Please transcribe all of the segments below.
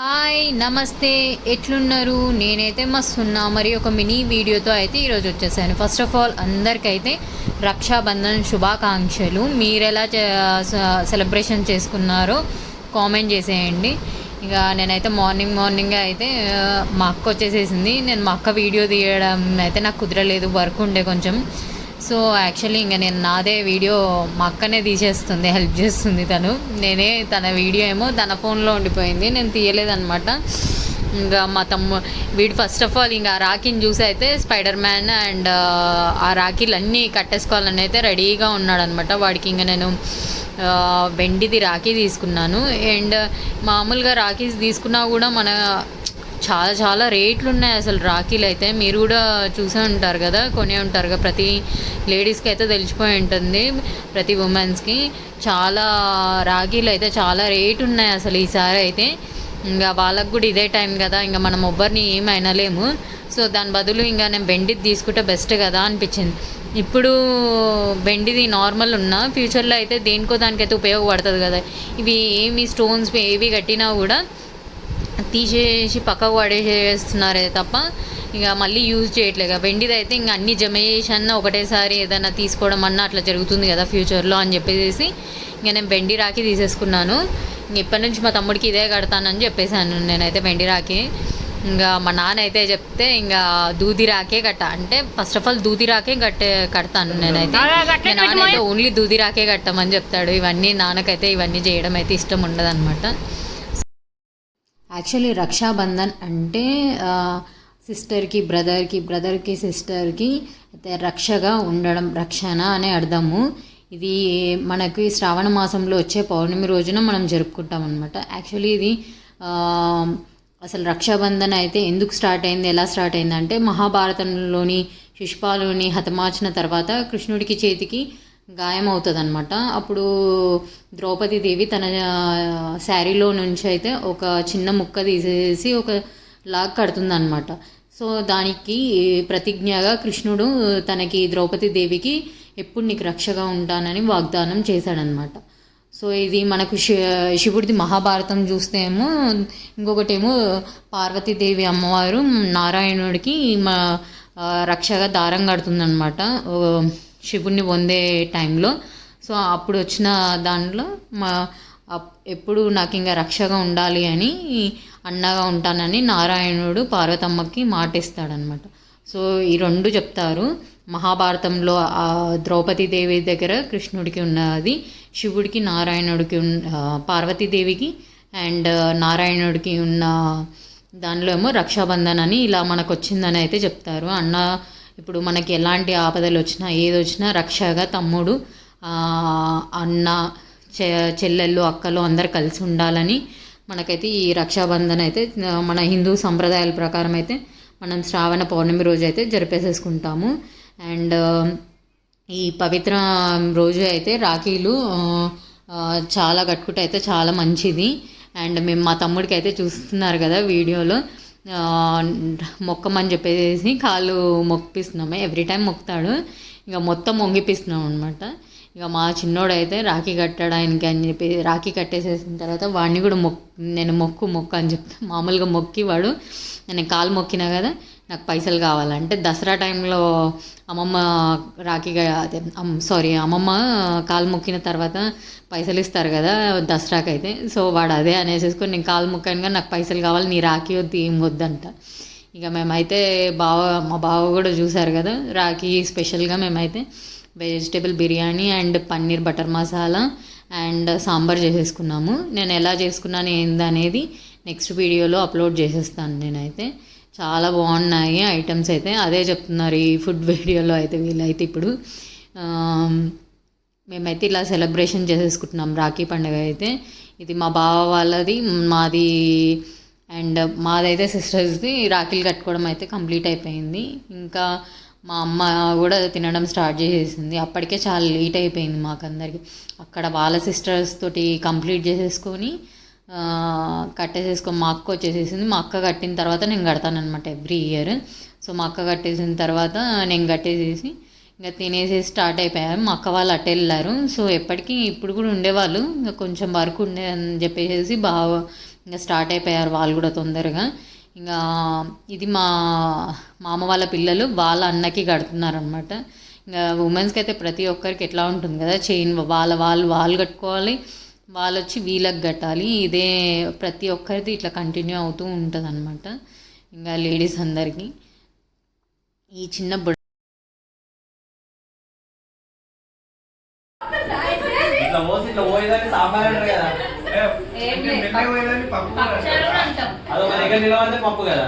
Hi నమస్తే. ఎట్లున్నారు? నేనైతే మస్తున్నా. మరి ఒక మినీ వీడియోతో అయితే ఈరోజు వచ్చేసాను. ఫస్ట్ ఆఫ్ ఆల్ అందరికైతే రక్షాబంధన్ శుభాకాంక్షలు. మీరు ఎలా సెలబ్రేషన్ చేసుకున్నారో కామెంట్ చేసేయండి. ఇక నేనైతే మార్నింగ్ మార్నింగ్ అయితే మా అక్క వచ్చేసేసింది. నేను మా అక్క వీడియో తీయడం అయితే నాకు కుదరలేదు. వర్క్ ఉండే కొంచెం. సో యాక్చువల్లీ ఇంకా నేను నాదే వీడియో మా అక్కనే తీసేస్తుంది హెల్ప్ చేస్తుంది తను. నేనే తన వీడియో ఏమో తన ఫోన్లో ఉండిపోయింది నేను తీయలేదనమాట ఇంకా మా తమ్ము వీడు ఫస్ట్ ఆఫ్ ఆల్ ఇంకా ఆ రాఖీని చూసి అయితే స్పైడర్ మ్యాన్ అండ్ ఆ రాఖీలు అన్నీ కట్టేసుకోవాలని అయితే రెడీగా ఉన్నాడనమాట వాడికి ఇంకా నేను వెండిది రాఖీ తీసుకున్నాను. అండ్ మామూలుగా రాఖీస్ తీసుకున్నా కూడా మన చాలా చాలా రేట్లు ఉన్నాయి అసలు రాఖీలు అయితే. మీరు కూడా చూసే ఉంటారు కదా కొనే ఉంటారు కదా. ప్రతి లేడీస్కి అయితే తెలిసిపోయి ఉంటుంది ప్రతి ఉమెన్స్కి చాలా రాఖీలు అయితే చాలా రేటు ఉన్నాయి అసలు ఈసారి అయితే. ఇంకా వాళ్ళకు కూడా ఇదే టైం కదా ఇంకా మనం ఎవ్వరిని ఏం అనలేము సో దాని బదులు ఇంకా నేను వెండిది తీసుకుంటే బెస్ట్ కదా అనిపించింది. ఇప్పుడు వెండిది నార్మల్ ఉన్నా ఫ్యూచర్లో అయితే దేనికో దానికైతే ఉపయోగపడుతుంది కదా. ఇవి ఏమి స్టోన్స్ ఏవి కట్టినా కూడా తీసేసి పక్కకు పడేసేస్తున్నారే తప్ప ఇక మళ్ళీ యూజ్ చేయట్లేదు వెండిది అయితే ఇంకా అన్ని జమ చేసి అన్న ఒకటేసారి ఏదైనా తీసుకోవడం అన్న అట్లా జరుగుతుంది కదా ఫ్యూచర్లో అని చెప్పేసి ఇంకా నేను వెండి రాఖీ తీసేసుకున్నాను. ఇప్పటి నుంచి మా తమ్ముడికి ఇదే కడతానని చెప్పేశాను. నేనైతే వెండి రాఖీ. ఇంకా మా నాన్న అయితే చెప్తే ఇంకా దూది రాకే కట్ట. అంటే ఫస్ట్ ఆఫ్ ఆల్ దూది రాకే కట్టే కడతాను నేనైతే. మా నాన్న అయితే ఓన్లీ దూది రాకే కట్టమని చెప్తాడు. ఇవన్నీ నాన్నకైతే ఇవన్నీ చేయడం అయితే ఇష్టం ఉండదన్నమాట. యాక్చువల్లీ రక్షాబంధన్ అంటే సిస్టర్కి బ్రదర్కి బ్రదర్కి సిస్టర్కి అయితే రక్షగా ఉండడం రక్షణ అనే అర్థము. ఇది మనకి శ్రావణ మాసంలో వచ్చే పౌర్ణమి రోజున మనం జరుపుకుంటాం అనమాట యాక్చువల్లీ ఇది అసలు రక్షాబంధన్ అయితే ఎందుకు స్టార్ట్ అయింది ఎలా స్టార్ట్ అయింది అంటే మహాభారతంలోని శిష్పాలుని హతమార్చిన తర్వాత కృష్ణుడికి చేతికి గాయం అవుతుంది అనమాట అప్పుడు ద్రౌపది దేవి తన శారీలో నుంచి అయితే ఒక చిన్న ముక్క తీసేసి ఒక లాగ్ కడుతుందన్నమాట. సో దానికి ప్రతిజ్ఞగా కృష్ణుడు తనకి ద్రౌపది దేవికి ఎప్పుడు నీకు రక్షగా ఉంటానని వాగ్దానం చేశాడనమాట సో ఇది మనకు శి శివుడిది మహాభారతం చూస్తే ఏమో ఇంకొకటేమో పార్వతీదేవి అమ్మవారు నారాయణుడికి మా రక్షగా దారం కడుతుందనమాట శివుణ్ణి పొందే టైంలో. సో అప్పుడు వచ్చిన దాంట్లో మా అప్- ఎప్పుడు నాకు ఇంకా రక్షగా ఉండాలి అని అన్నగా ఉంటానని నారాయణుడు పార్వతమ్మకి మాటిస్తాడనమాట సో ఈ రెండు చెప్తారు. మహాభారతంలో ద్రౌపదీదేవి ద్రౌపది దేవి దగ్గర కృష్ణుడికి ఉన్నది శివుడికి నారాయణుడికి ఉన్న పార్వతీదేవికి అండ్ నారాయణుడికి ఉన్న దానిలో ఏమో రక్షాబంధన్ అని ఇలా మనకు వచ్చిందని అయితే చెప్తారు. అన్న ఇప్పుడు మనకి ఎలాంటి ఆపదలు వచ్చినా ఏది వచ్చినా రక్షగా తమ్ముడు అన్న చె చెల్లెళ్ళు అక్కలు అందరు కలిసి ఉండాలని మనకైతే ఈ రక్షాబంధన్ అయితే మన హిందూ సంప్రదాయాల ప్రకారం అయితే మనం శ్రావణ పౌర్ణమి రోజు అయితే జరిపేసేసుకుంటాము. అండ్ ఈ పవిత్ర రోజు అయితే రాఖీలు చాలా కట్టుకుంటే అయితే చాలా మంచిది. అండ్ మేము మా తమ్ముడికి అయితే చూస్తున్నారు కదా వీడియోలో మొక్కమని చెప్పేసి కాళ్ళు మొక్కిపిస్తున్నాము. Every time మొక్కుతాడు. ఇక మొత్తం మొంగిపిస్తున్నాం అనమాట ఇక మా చిన్నోడు అయితే రాఖీ కట్టడానికి అని చెప్పి రాఖీ కట్టేసేసిన తర్వాత వాడిని కూడా మొక్ నేను మొక్కు మొక్క అని చెప్తా. మామూలుగా మొక్కి వాడు నేను కాలు మొక్కినా కదా నాకు పైసలు కావాలంటే దసరా టైంలో అమ్మమ్మ రాఖీగా అదే సారీ అమ్మమ్మ కాలు మొక్కిన తర్వాత పైసలు ఇస్తారు కదా దసరాకి అయితే సో వాడు అదే అనేసేసుకొని నేను కాలు మొక్కాను కానీ నాకు పైసలు కావాలి నీ రాఖీ వద్దు ఏం వద్దంట. ఇక మేమైతే బావ మా బావ కూడా చూసారు కదా రాఖీ స్పెషల్గా మేమైతే vegetable biryani and paneer butter masala and sambar చేసేసుకున్నాము. నేను ఎలా చేసుకున్నాను ఏందనేది నెక్స్ట్ వీడియోలో అప్లోడ్ చేసేస్తాను నేనైతే. చాలా బాగున్నాయి ఐటమ్స్ అయితే. అదే చెప్తున్నారు ఈ ఫుడ్ వీడియోలో అయితే వీళ్ళైతే ఇప్పుడు. మేమైతే ఇలా సెలబ్రేషన్ చేసేసుకుంటున్నాం రాఖీ పండుగ అయితే. ఇది మా బావ వాళ్ళది మాది అండ్ మాదైతే సిస్టర్స్ది. రాఖీలు కట్టుకోవడం అయితే కంప్లీట్ అయిపోయింది. ఇంకా మా అమ్మ కూడా తినడం స్టార్ట్ చేసేసింది. అప్పటికే చాలా లేట్ అయిపోయింది మాకందరికి. అక్కడ వాళ్ళ సిస్టర్స్ తోటి కంప్లీట్ చేసేసుకొని కట్టేసేసుకో మా అక్క వచ్చేసేసింది. మా అక్క కట్టిన తర్వాత నేను కడతానమాట ఎవ్రీ ఇయర్. సో మా అక్క కట్టేసిన తర్వాత నేను కట్టేసేసి ఇంకా తినేసేసి స్టార్ట్ అయిపోయాం. మా అక్క వాళ్ళు అట్టే వెళ్ళారు. సో ఎప్పటికీ ఇప్పుడు కూడా ఉండేవాళ్ళు. ఇంకా కొంచెం వర్క్ ఉండే అని చెప్పేసి బాగా ఇంకా స్టార్ట్ అయిపోయారు వాళ్ళు కూడా తొందరగా. ఇంకా ఇది మా మామ వాళ్ళ పిల్లలు వాళ్ళ అన్నకి కడుతున్నారనమాట ఇంకా ఉమెన్స్కి అయితే ప్రతి ఒక్కరికి ఎట్లా ఉంటుంది కదా చైన్ వాళ్ళ వాళ్ళు వాళ్ళు కట్టుకోవాలి. వాళ్ళు వచ్చి వీళ్ళకి కట్టాలి. ఇదే ప్రతి ఒక్కరిది ఇట్లా కంటిన్యూ అవుతూ ఉంటుంది అనమాట ఇంకా లేడీస్ అందరికీ. ఈ చిన్న బుడ పప్పు. కదా.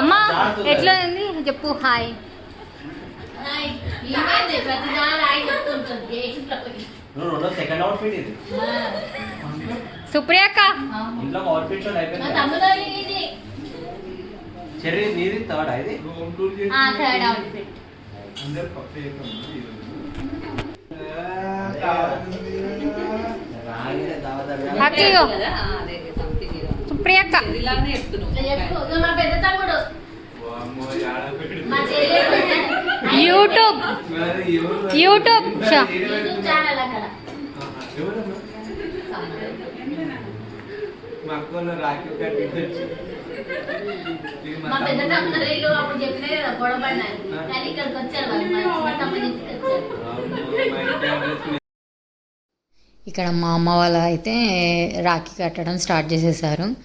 అమ్మా. ఎట్లా ఉంది? చెప్పు హాయ్. సుప్రియక్క థర్డ్ అవుట్ఫిట్. అక్కయ్యో సుప్రియక్క. యూట్యూబ్. యూట్యూబ్. మా పెద్ద తమ్ముడు. అప్పుడు చెప్పినా కదా గొడవపడినారు కానీ ఇక్కడికి వచ్చారు ఇక్కడ మా అమ్మ వాళ్ళ అయితే రాఖీ కట్టడం స్టార్ట్ చేసేసారు.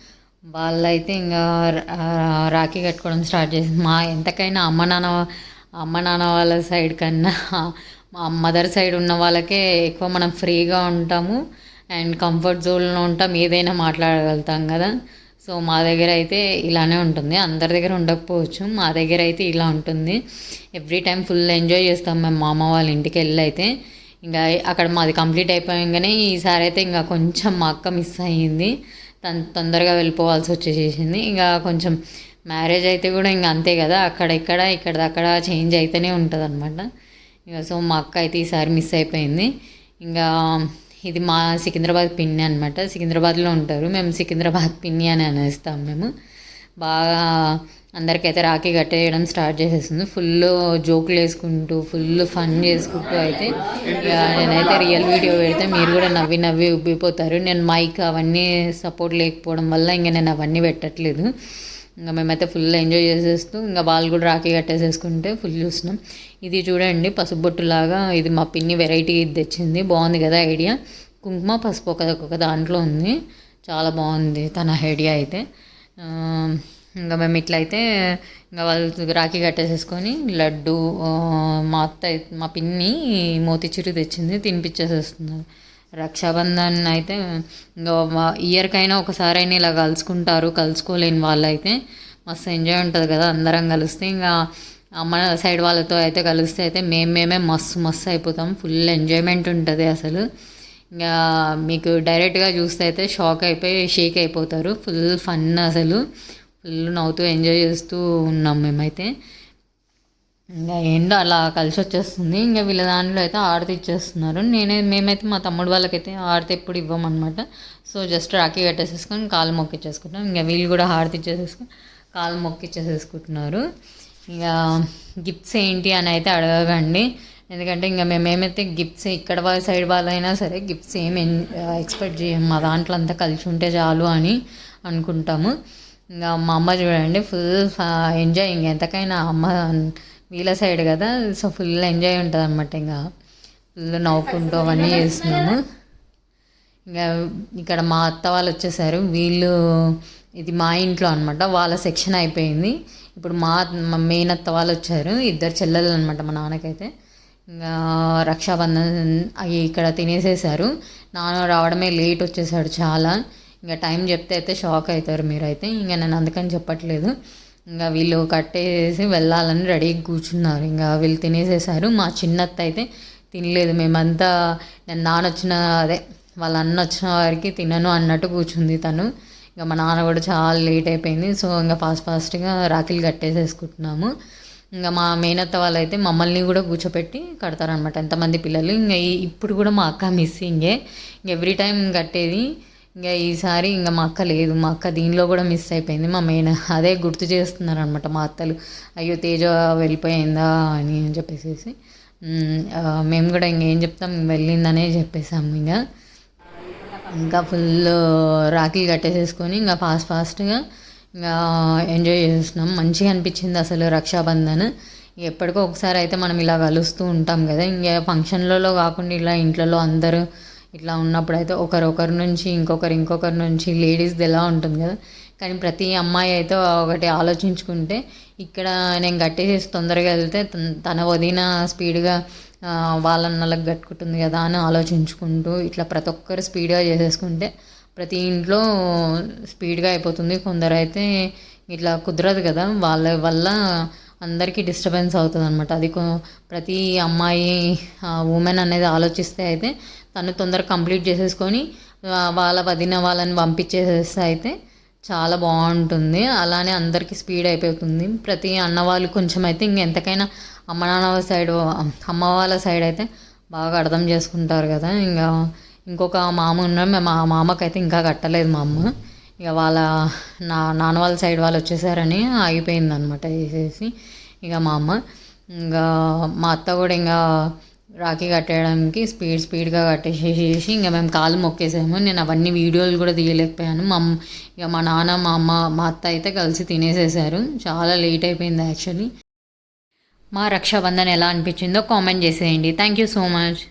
వాళ్ళైతే ఇంకా రా- రాఖీ కట్టుకోవడం స్టార్ట్ చేసి మా ఎంతకైనా అమ్మ నాన్న అమ్మ నాన్న వాళ్ళ సైడ్ కన్నా మా మదర్ సైడ్ ఉన్న వాళ్ళకే ఎక్కువ మనం ఫ్రీగా ఉంటాము. అండ్ కంఫర్ట్ జోన్లో ఉంటాం. ఏదైనా మాట్లాడగలుగుతాం కదా. సో మా దగ్గర అయితే ఇలానే ఉంటుంది. అందరి దగ్గర ఉండకపోవచ్చు. మా దగ్గర అయితే ఇలా ఉంటుంది. ఎవ్రీ టైం ఫుల్ ఎంజాయ్ చేస్తాం మేము మామ వాళ్ళ ఇంటికి వెళ్ళి అయితే. ఇంకా అక్కడ మాది కంప్లీట్ అయిపోయాగానే ఈసారి అయితే ఇంకా కొంచెం మా అక్క మిస్ అయ్యింది. తను తొందరగా వెళ్ళిపోవాల్సి వచ్చేసేసింది. ఇంకా కొంచెం మ్యారేజ్ అయితే కూడా ఇంకా అంతే కదా అక్కడ ఇక్కడ ఇక్కడ అక్కడ చేంజ్ అయితేనే ఉంటుంది అనమాట ఇంకా సో మా అక్క అయితే ఈసారి మిస్ అయిపోయింది. ఇంకా ఇది మా సికింద్రాబాద్ పిన్ని అనమాట సికింద్రాబాద్లో ఉంటారు. మేము సికింద్రాబాద్ పిన్ని అని అనేస్తాం మేము. బాగా అందరికైతే రాఖీ కట్టేయడం స్టార్ట్ చేసేస్తుంది ఫుల్ జోకులు వేసుకుంటూ ఫుల్ ఫన్ చేసుకుంటూ అయితే ఇక నేనైతే రియల్ వీడియో పెడితే మీరు కూడా నవ్వి నవ్వి ఉబ్బిపోతారు. నేను మైక్ అవన్నీ సపోర్ట్ లేకపోవడం వల్ల ఇంకా నేను అవన్నీ పెట్టట్లేదు. ఇంకా మేమైతే ఫుల్ ఎంజాయ్ చేసేస్తూ ఇంకా వాళ్ళు కూడా రాఖీ కట్టేసేసుకుంటే ఫుల్ చూస్తున్నాం. ఇది చూడండి పసుపు లాగా ఇది మా పిన్ని వెరైటీ ఇది తెచ్చింది. బాగుంది కదా ఐడియా. కుంకుమ పసుపు ఒక దాంట్లో ఉంది. చాలా బాగుంది తన ఐడియా అయితే. ఇంకా మేము ఇట్లయితే ఇంకా వాళ్ళు రాఖీ కట్టేసేసుకొని లడ్డు మా అత్త మా పిన్ని మోతిచిరు తెచ్చింది తినిపించేసేస్తున్నారు రక్షాబంధన్ అయితే ఇంకా ఇయర్కైనా ఒకసారైనా ఇలా కలుసుకుంటారు కలుసుకోలేని వాళ్ళు అయితే మస్తు ఎంజాయ్ ఉంటుంది కదా అందరం కలిస్తే. ఇంకా అమ్మ సైడ్ వాళ్ళతో అయితే కలిస్తే అయితే మేము మేమే మస్తు మస్తు అయిపోతాం. ఫుల్ ఎంజాయ్మెంట్ ఉంటుంది అసలు. ఇంకా మీకు డైరెక్ట్గా చూస్తే అయితే షాక్ అయిపోయి షేక్ అయిపోతారు. ఫుల్ ఫన్ అసలు. ఫుల్ నవ్వుతూ ఎంజాయ్ చేస్తూ ఉన్నాం మేమైతే. ఇంకా ఏందో అలా కలిసి వచ్చేస్తుంది. ఇంకా వీళ్ళ దాంట్లో అయితే ఆడితే ఇచ్చేస్తున్నారు. నేనే మేమైతే మా తమ్ముడు వాళ్ళకైతే ఆడితే ఎప్పుడు ఇవ్వమన్నమాట. సో జస్ట్ రాఖీ కట్టేసేసుకొని కాలు మొక్కిచ్చేసుకుంటాం ఇంకా వీళ్ళు కూడా హారతి ఇచ్చేసేసుకొని కాలు మొక్కిచ్చేసేసుకుంటున్నారు. ఇంకా గిఫ్ట్స్ ఏంటి అని అయితే అడగండి ఎందుకంటే ఇంకా మేమేమైతే గిఫ్ట్స్ ఇక్కడ వాళ్ళ సైడ్ వాళ్ళైనా సరే గిఫ్ట్స్ ఏం ఎక్స్పెక్ట్ చేయం. మా దాంట్లో అంతా కలిసి ఉంటే చాలు అని అనుకుంటాము. ఇంకా మా అమ్మ చూడండి ఫుల్ ఎంజాయ్ ఇంక ఎంతకైనా అమ్మ వీళ్ళ సైడ్ కదా సో ఫుల్ ఎంజాయ్ ఉంటుంది అనమాట ఇంకా. ఫుల్ నవ్వుకుంటూ అవన్నీ చేస్తున్నాము. ఇంకా ఇక్కడ మా అత్త వాళ్ళు వచ్చేసారు. వీళ్ళు ఇది మా ఇంట్లో అనమాట వాళ్ళ సెక్షన్ అయిపోయింది. ఇప్పుడు మా మా మెయిన్ అత్త వాళ్ళు వచ్చారు. ఇద్దరు చెల్లెలు అనమాట మా నాన్నకైతే. ఇంకా రక్షాబంధన్ అవి ఇక్కడ తినేసేసారు. నాన్న రావడమే లేట్ వచ్చేసాడు చాలా. ఇంకా టైం చెప్తే అయితే షాక్ అవుతారు మీరైతే. ఇంకా నేను అందుకని చెప్పట్లేదు. ఇంకా వీళ్ళు కట్టేసి వెళ్ళాలని రెడీగా కూర్చున్నారు. ఇంకా వీళ్ళు తినేసేసారు. మా చిన్నత్త అయితే తినలేదు. మేమంతా నేను నాన్న వచ్చిన అదే వాళ్ళ అన్న వచ్చిన వారికి తినను అన్నట్టు కూర్చుంది తను. ఇంకా మా నాన్న కూడా చాలా లేట్ అయిపోయింది. సో ఇంకా ఫాస్ట్ ఫాస్ట్గా రాఖీలు కట్టేసేసుకుంటున్నాము. ఇంకా మా మేనత్త వాళ్ళైతే మమ్మల్ని కూడా కూర్చోపెట్టి కడతారనమాట ఎంతమంది పిల్లలు. ఇంకా ఇప్పుడు కూడా మా అక్క మిస్సింగే ఎవ్రీ టైం కట్టేది ఇంకా ఈసారి ఇంకా మా అక్క లేదు. మా అక్క దీనిలో కూడా మిస్ అయిపోయింది. మా మెయిన్ అదే గుర్తు చేస్తున్నారు అనమాట మా అత్తలు. అయ్యో తేజ వెళ్ళిపోయిందా అని చెప్పేసి మేము కూడా ఇంకేం చెప్తాం? వెళ్ళిందనే చెప్పేసాము ఇంకా. ఇంకా ఫుల్ రాఖీలు కట్టేసేసుకొని ఇంకా ఫాస్ట్ ఫాస్ట్గా ఇంకా ఎంజాయ్ చేస్తున్నాం. మంచిగా అనిపించింది అసలు రక్షాబంధన్. ఎప్పటికో ఒకసారి అయితే మనం ఇలా కలుస్తూ ఉంటాం కదా. ఇంకా ఫంక్షన్లలో కాకుండా ఇలా ఇంట్లో అందరూ ఇట్లా ఉన్నప్పుడు అయితే ఒకరొకరి నుంచి ఇంకొకరు ఇంకొకరి నుంచి లేడీస్ది ఎలా ఉంటుంది కదా. కానీ ప్రతి అమ్మాయి అయితే ఒకటి ఆలోచించుకుంటే ఇక్కడ నేను కట్టేసేసి తొందరగా వెళ్తే తన- తన వదిన స్పీడ్గా వాళ్ళన్నలకు గట్టుకుంటుంది కట్టుకుంటుంది కదా అని ఆలోచించుకుంటూ ఇట్లా ప్రతి ఒక్కరు స్పీడ్గా చేసేసుకుంటే ప్రతి ఇంట్లో స్పీడ్గా అయిపోతుంది. కొందరు అయితే ఇట్లా కుదరదు కదా. వాళ్ళ వల్ల అందరికీ డిస్టర్బెన్స్ అవుతుంది అనమాట అది ప్రతి అమ్మాయి ఉమెన్ అనేది ఆలోచిస్తే అయితే తను తొందరగా కంప్లీట్ చేసేసుకొని వాళ్ళ వదిన వాళ్ళని పంపించేసేస్తే అయితే చాలా బాగుంటుంది. అలానే అందరికీ స్పీడ్ అయిపోతుంది. ప్రతి అన్న వాళ్ళు కొంచెం అయితే ఇంకెంతకైనా అమ్మ నాన్న వాళ్ళ సైడ్ అమ్మ వాళ్ళ సైడ్ అయితే బాగా అర్థం చేసుకుంటారు కదా. ఇంకా ఇంకొక మామ ఉన్నారు. మేము మామకు మామకైతే ఇంకా కట్టలేదు మా అమ్మ. ఇక వాళ్ళ నా నాన్న వాళ్ళ సైడ్ వాళ్ళు వచ్చేసారని ఆగిపోయింది అనమాట వేసేసి ఇక మా అమ్మ. ఇంకా మా అత్త కూడా ఇంకా రాఖీ కట్టేయడానికి స్పీడ్ స్పీడ్గా కట్టేసేసి ఇంకా మేము కాలు మొక్కేసాము. నేను అవన్నీ వీడియోలు కూడా తీయలేకపోయాను. మా ఇక మా నాన్న మా అమ్మ మా అత్త అయితే కలిసి తినేసేసారు. చాలా లేట్ అయిపోయింది యాక్చువల్లీ. మా రక్షాబంధన్ ఎలా అనిపించిందో కామెంట్ చేసేయండి. Thank you so much.